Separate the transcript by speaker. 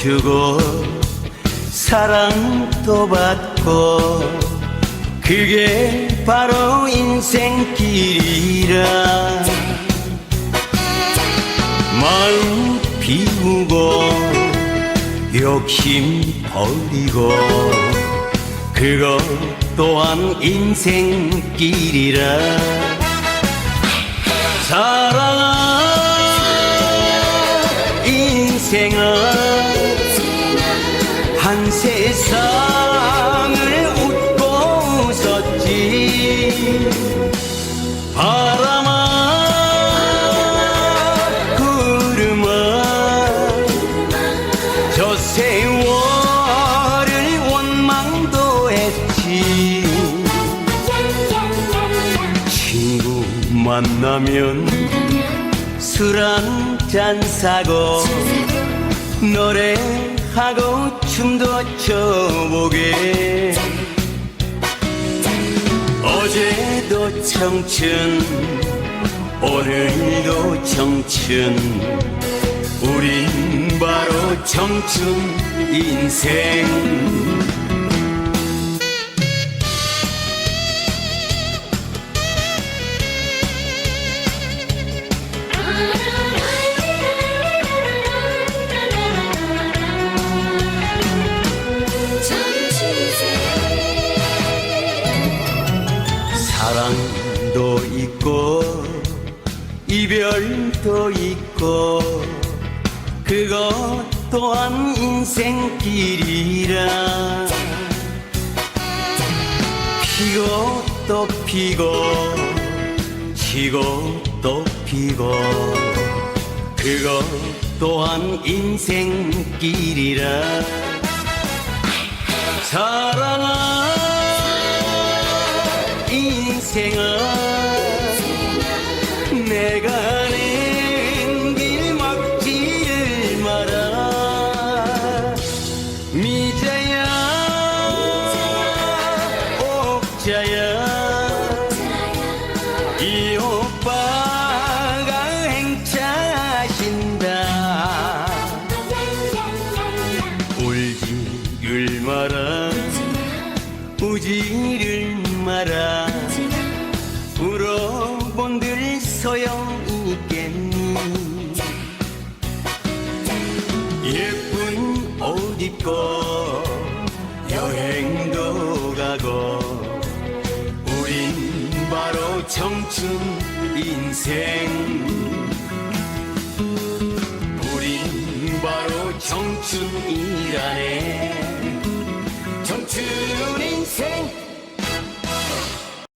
Speaker 1: 주고 사랑도 받고 그게 바로 인생길이라. 마음 비우고 욕심 버리고 그것 또한 인생길이라. 사랑 한 세상을 웃고 웃었지. 바람아 구름아 저 세월을 원망도 했지. 친구 만나면 술 한 잔 사고 노래하고 춤도 춰보게. 어제도 청춘 오늘도 청춘. 우린 바로 청춘 인생 사랑도 있고 이별도 있고 그것 또한 인생길이라. 피고 또 피고 지고 또 피고 그것 또한 인생길이라. 사랑아 인생아 내가 가는 길 막지를 마라 미자야 옥자야 이 오빠가 행차하신다. 울지를 마라 우지를 마라 입고 여행도 가고 우린 바로 청춘 인생. 우린 바로 청춘이라네. 청춘